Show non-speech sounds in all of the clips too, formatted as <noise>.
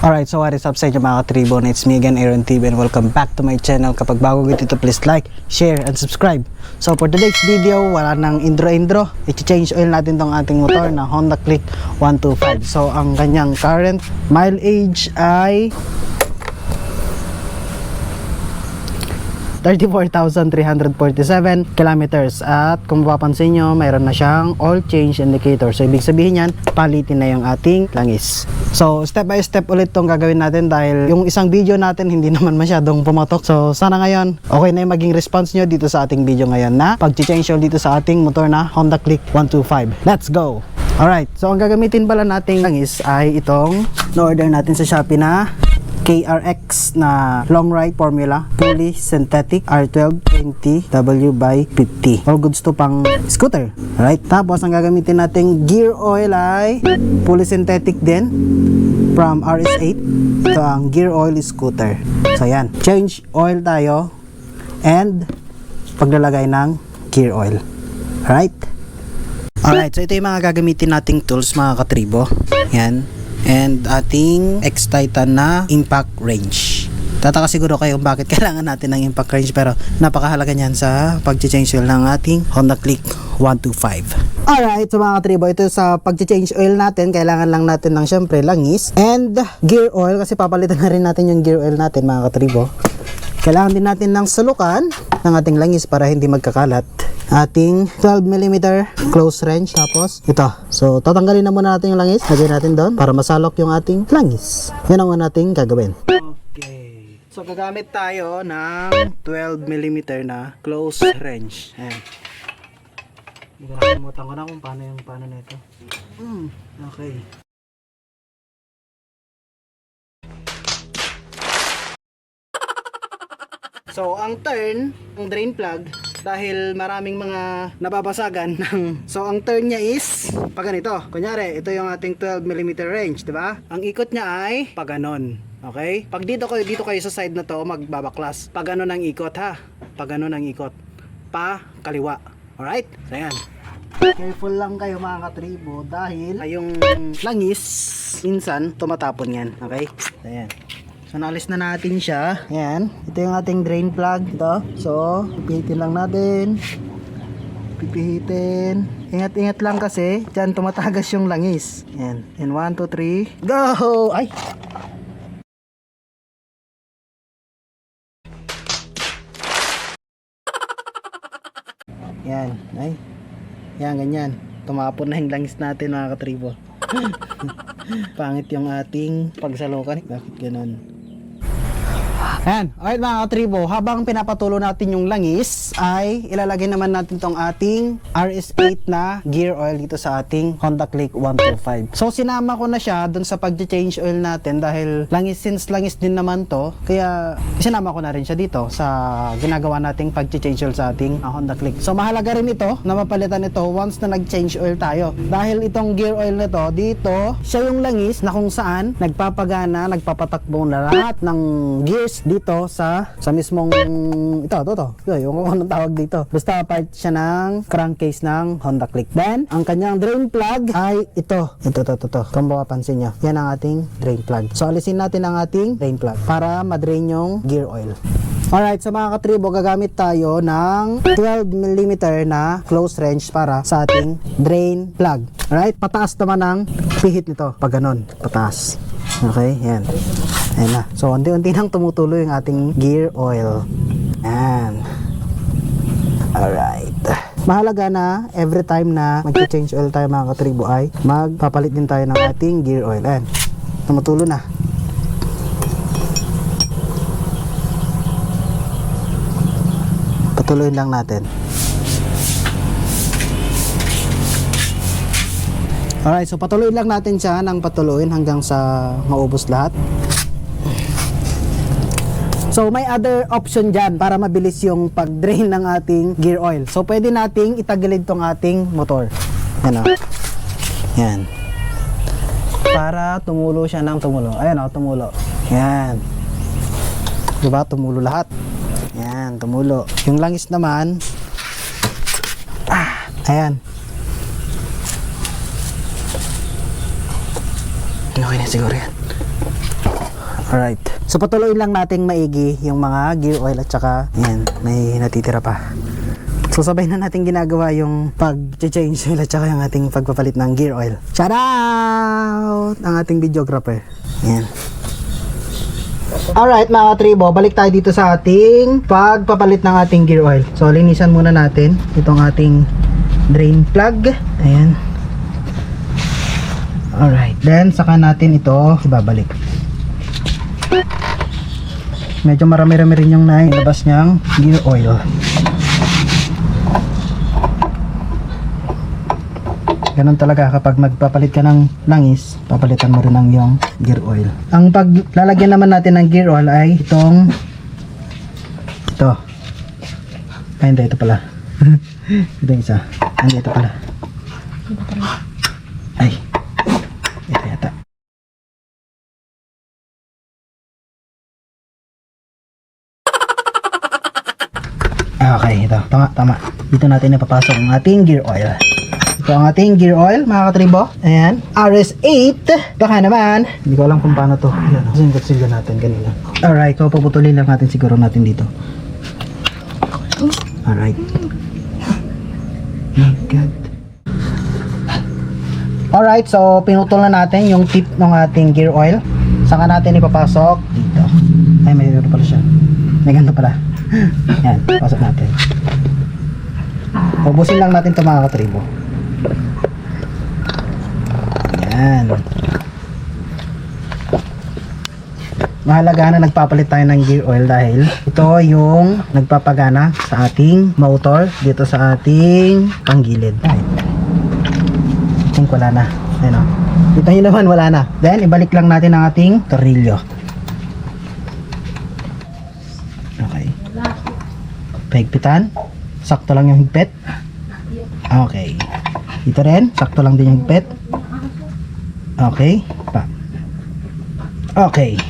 Alright, so what is up sa inyo mga katribo? It's me again, Aaron TV and welcome back to my channel. Kapag bago ka dito, please like, share, and subscribe. So for today's video, wala nang intro-intro. I-change oil natin tong ating motor na Honda Click 125. So ang kanyang current mileage ay 34,347 kilometers. At kung mapapansin nyo mayroon na siyang oil change indicator. So ibig sabihin yan palitin na yung ating langis. So step by step ulit tong gagawin natin dahil yung isang video natin hindi <laughs> naman masyadong pumatok so sana ngayon okay na yung maging response nyo dito sa ating video ngayon na pag-change oil dito sa ating motor na Honda Click 125 let's go! Alright, so ang gagamitin pala nating langis ay itong na-order natin sa Shopee na KRX na long ride formula. Fully synthetic R1220 W by 50 all goods to pang scooter. Right tapos ang gagamitin nating gear oil ay fully synthetic din from RS8 ito ang gear oil scooter. So yan. Change oil tayo and paglalagay ng gear oil. Right Alright, so ito yung mga gagamitin nating tools mga katribo. Yan. And ating X-Titan na impact range. Tataka siguro kayo bakit <laughs> kailangan natin ng impact range pero napakahalaga niyan sa pag-change oil ng ating Honda Click 125. Alright, so mga katribo, ito sa pag-change oil natin, kailangan lang natin ng syempre langis and gear oil kasi papalitan na rin natin yung gear oil natin mga katribo. Kailangan din natin ng sulukan ng ating langis para hindi magkakalat ating 12mm close range. Tapos ito. So tatanggalin na muna natin yung langis. Lagay natin doon para masalok yung ating langis. Yan ang una nating gagawin. Okay. So gagamit tayo ng 12mm na close range. Ayan. Nakalimutan ko na kung paano yung paano na ito. Hmm, okay. So, ang turn, ang drain plug, dahil maraming mga nababasagan <laughs> ng so ang turn niya is pag ganito. Kunyari ito yung ating 12mm range di ba? Ang ikot niya ay pag ganon okay? Pag dito kayo dito kayo sa side na to magbabaklas. Pag ganon ang ikot ha? Pag ganon ang ikot. Pa kaliwa. Alright? So yan careful lang kayo mga katribo dahil yung langis minsan tumatapon yan okay? So yan So, naalis na natin siya. Ayan. Ito yung ating drain plug. Ito. So, pipihitin lang natin. Pipihitin. Ingat-ingat lang kasi. Diyan tumatagas yung langis. Ayan. And 1, 2, 3. Go! Ay! Yan. Ay. Yan, ganyan. Tumapon na yung langis natin mga katribo. <laughs> Pangit yung ating pagsalukan. Bakit ganun? Ayan, alright mga katribo, habang pinapatulo natin yung langis, ay ilalagay naman natin tong ating RS8 na gear oil dito sa ating Honda Click 125. So sinama ko na siya dun sa pag-change oil natin dahil langis, since langis din naman to, kaya sinama ko na rin siya dito sa ginagawa nating pag-change oil sa ating uh, Honda Click. So mahalaga rin ito na mapalitan ito once na nag-change oil tayo. Dahil itong gear oil na to, dito, siya yung langis na kung saan nagpapagana, nagpapatakbo na lahat ng gears dito sa sa mismong ito, ito, ito. Ito, yung kung tawag dito. Basta part siya ng crankcase ng Honda Click. Then, ang kanyang drain plug ay ito. Ito, ito, ito, ito. Kung mapapansin nyo. Yan ang ating drain plug. So, alisin natin ang ating drain plug para madrain yung gear oil. Alright, sa mga katribo, gagamit tayo ng 12mm na close range para sa ating drain plug. Alright, pataas naman ang pihit nito. Pag ganon, pataas. Okay, yan. Ayan na. So, unti-unti nang tumutulo yung ating gear oil. Yan. Alright. Mahalaga na every time na mag-change oil tayo mga katribo ay magpapalit din tayo ng ating gear oil. Ayan. Tumutulo na. Patuloyin lang natin. Alright, so patuloy lang natin siya ng patuloyin hanggang sa maubos lahat. So may other option dyan para mabilis yung pag-drain ng ating gear oil. So pwede nating itagilid tong ating motor. Yan o. Yan. Para tumulo siya ng tumulo. Ayan o, tumulo. Yan. Diba? Tumulo lahat. Tumulo. Yung langis naman, ah, ayan. Okay na siguro yan. Alright. So patuloy lang nating maigi yung mga gear oil at saka yan, may natitira pa. So sabay na natin ginagawa yung pag-change oil at saka yung ating pagpapalit ng gear oil. Shout out! Ang ating videographer. Yan. Alright mga katribo, balik tayo dito sa ating pagpapalit ng ating gear oil. So linisan muna natin itong ating drain plug. Ayan. Alright, then saka natin ito ibabalik. Medyo marami-rami rin yung nailabas niyang gear oil. Ganun talaga kapag magpapalit ka ng langis, papalitan mo rin ang yung gear oil. Ang paglalagyan naman natin ng gear oil ay itong ito. Ay, hindi, ito pala. <laughs> ito yung isa. Hindi, ito pala. Ay, ito yata. Ah, Okay, ito. Tama, tama. Dito natin napapasok ang ating gear oil. Ito ang ating gear oil, mga katribo. Ayan. RS8. Baka naman. Hindi ko alam kung paano to. Ayan. Kasi yung kutsilyo natin kanina. Alright, so puputulin lang natin siguro natin dito. Alright. My God. Alright, so pinutol na natin yung tip ng ating gear oil. Saka natin ipapasok dito. Ay, may ganito pala siya. May ganito pala. Yan, pasok natin. Ubusin lang natin ito mga katribo. Yan. Mahalaga na nagpapalit tayo ng gear oil dahil ito yung nagpapagana sa ating motor dito sa ating panggilid. I think wala na. Ayun o. Dito nyo naman wala na. Then ibalik lang natin ang ating tornilyo. Okay. Pahigpitan. Sakto lang yung higpit. Okay. Dito rin. Sakto lang din yung higpit. Okay. Pa. Okay.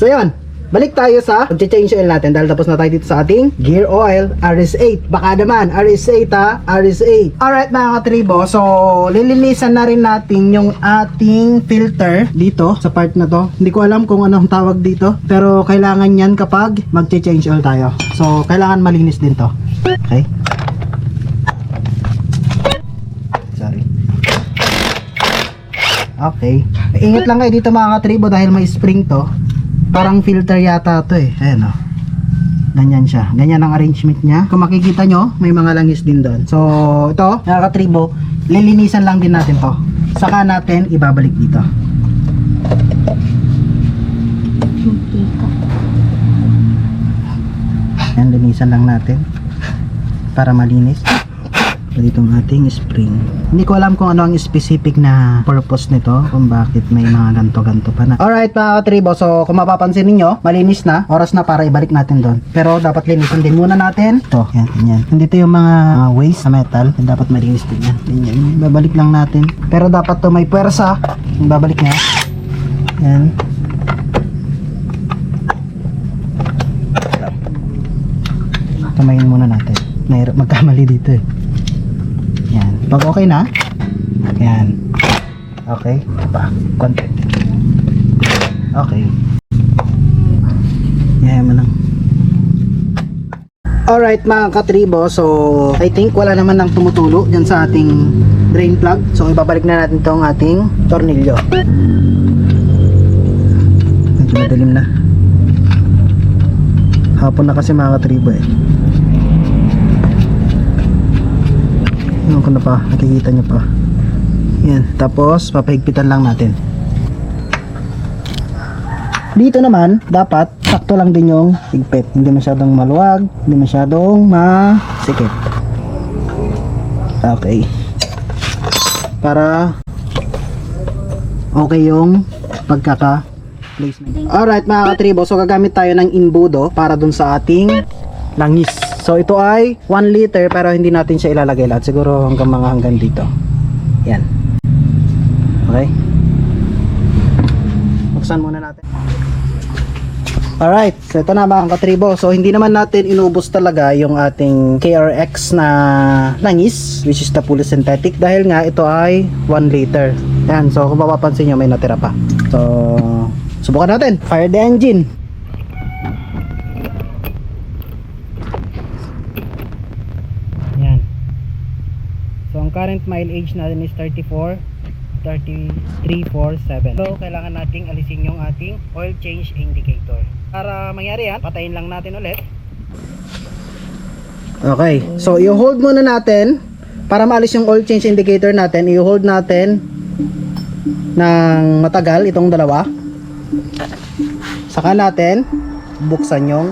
So yun. Balik tayo sa pag-change oil natin dahil tapos na tayo dito sa ating gear oil RS8. Baka naman, RS8 ha, RS8. Alright mga katribo, so lilinisan na rin natin yung ating filter dito sa part na to. Hindi ko alam kung anong tawag dito, pero kailangan yan kapag mag-change oil tayo. So kailangan malinis din to. Okay? Okay. Ingat lang kayo dito mga katribo dahil may spring to. Parang filter yata to eh. Ayan o. Ganyan siya. Ganyan ang arrangement niya. Kung makikita nyo, may mga langis din doon. So, ito, mga katribo, lilinisan lang din natin to. Saka natin ibabalik dito. Ayan, linisan lang natin. Para malinis dito ang ating spring. Hindi ko alam kung ano ang specific na purpose nito, kung bakit may mga ganto-ganto pa na. Alright mga katribo, so kung mapapansin ninyo, malinis na, oras na para ibalik natin doon. Pero dapat linisin din muna natin. Ito, yan, yan. Nandito yung mga uh, waste na metal, dapat malinis din yan. Yan, yan. Babalik lang natin. Pero dapat to may puwersa, yung babalik niya. Yan. Kamayin muna natin. Mahirap magkamali dito eh. Pag okay na, yan. Okay. Pa. Konti. Okay. Yan mo lang. Alright mga katribo, so I think wala naman nang tumutulo dyan sa ating drain plug. So ibabalik na natin tong ating tornilyo. Medyo madilim na. Hapon na kasi mga katribo eh. Ewan ko na pa, nakikita nyo pa. Yan, tapos papahigpitan lang natin. Dito naman, dapat sakto lang din yung higpit. Hindi masyadong maluwag, hindi masyadong masikip. Okay. Para okay yung pagkaka placement. Alright mga katribo, so gagamit tayo ng imbudo para dun sa ating langis. So ito ay 1 liter pero hindi natin siya ilalagay lahat. Siguro hanggang mga hanggang dito. Yan. Okay. Buksan muna natin. Alright, so ito na mga katribo. So hindi naman natin inubos talaga yung ating KRX na langis which is the fully synthetic dahil nga ito ay 1 liter. Yan, so kung mapapansin nyo may natira pa. So, subukan natin. Fire the engine. Yan. So, ang current mileage natin is 34 3347. So, kailangan nating alisin yung ating oil change indicator. Para mangyari yan, patayin lang natin ulit. Okay. So, i-hold muna natin para maalis yung oil change indicator natin. I-hold natin ng matagal itong dalawa. Saka natin buksan yung.